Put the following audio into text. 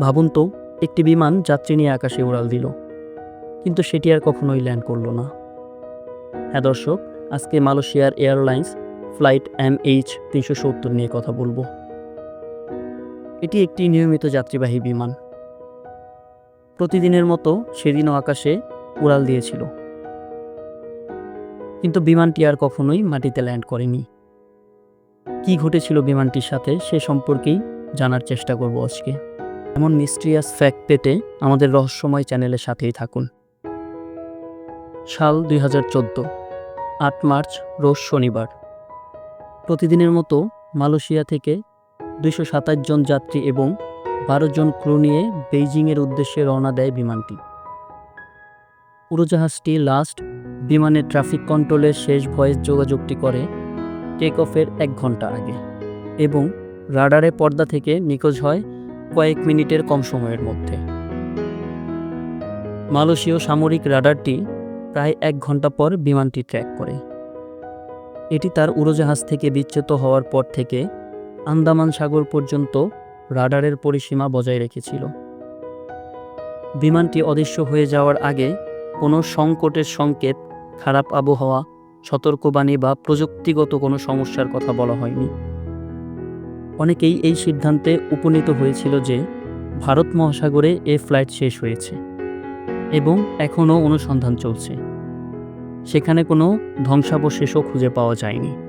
ভাবুন তো, একটি বিমান যাত্রী নিয়ে আকাশে উড়াল দিল। কিন্তু সেটি আর কখনোই ল্যান্ড করল না। হ্যাঁ দর্শক, আজকে মালয়েশিয়ার এয়ারলাইন্স ফ্লাইট এম এইচ তিনশো সত্তর নিয়ে কথা বলব। এটি একটি নিয়মিত যাত্রীবাহী বিমান। প্রতিদিনের মতো সেদিনও আকাশে উড়াল দিয়েছিল। কিন্তু বিমানটি আর কখনোই মাটিতে ল্যান্ড করেনি। কি ঘটেছিল বিমানটির সাথে সে সম্পর্কেই জানার চেষ্টা করব আজকে। এমন মিস্ট্রিয়াস ফ্যাক্ট পেতে আমাদের রহস্যময় চ্যানেলের সাথেই থাকুন। সাল দুই হাজার চোদ্দ, আট মার্চ, রোজ শনিবার। প্রতিদিনের মতো মালয়েশিয়া থেকে দুইশো সাতাশ জন যাত্রী এবং বারো জন ক্রু নিয়ে বেইজিংয়ের উদ্দেশ্যে রওনা দেয় বিমানটি। উড়োজাহাজটি লাস্ট বিমানের ট্রাফিক কন্ট্রোলের শেষ ভয়েস যোগাযোগটি করে টেক অফের এক ঘণ্টা আগে এবং রাডারে পর্দা থেকে নিখোঁজ হয় কয়েক মিনিটের কম সময়ের মধ্যে। মালয়েশীয় সামরিক রাডারটি প্রায় এক ঘণ্টা পর বিমানটি ট্র্যাক করে। এটি তার উড়োজাহাজ থেকে বিচ্যুত হওয়ার পর থেকে আন্দামান সাগর পর্যন্ত রাডারের পরিসীমা বজায় রেখেছিল। বিমানটি অদৃশ্য হয়ে যাওয়ার আগে কোনো সংকটের সংকেত, খারাপ আবহাওয়া, সতর্কবাণী বা প্রযুক্তিগত কোনো সমস্যার কথা বলা হয়নি। অনেকেই এই সিদ্ধান্তে উপনীত হয়েছিল যে ভারত মহাসাগরে এ ফ্লাইট শেষ হয়েছে এবং এখনও অনুসন্ধান চলছে। সেখানে কোনো ধ্বংসাবশেষও খুঁজে পাওয়া যায়নি।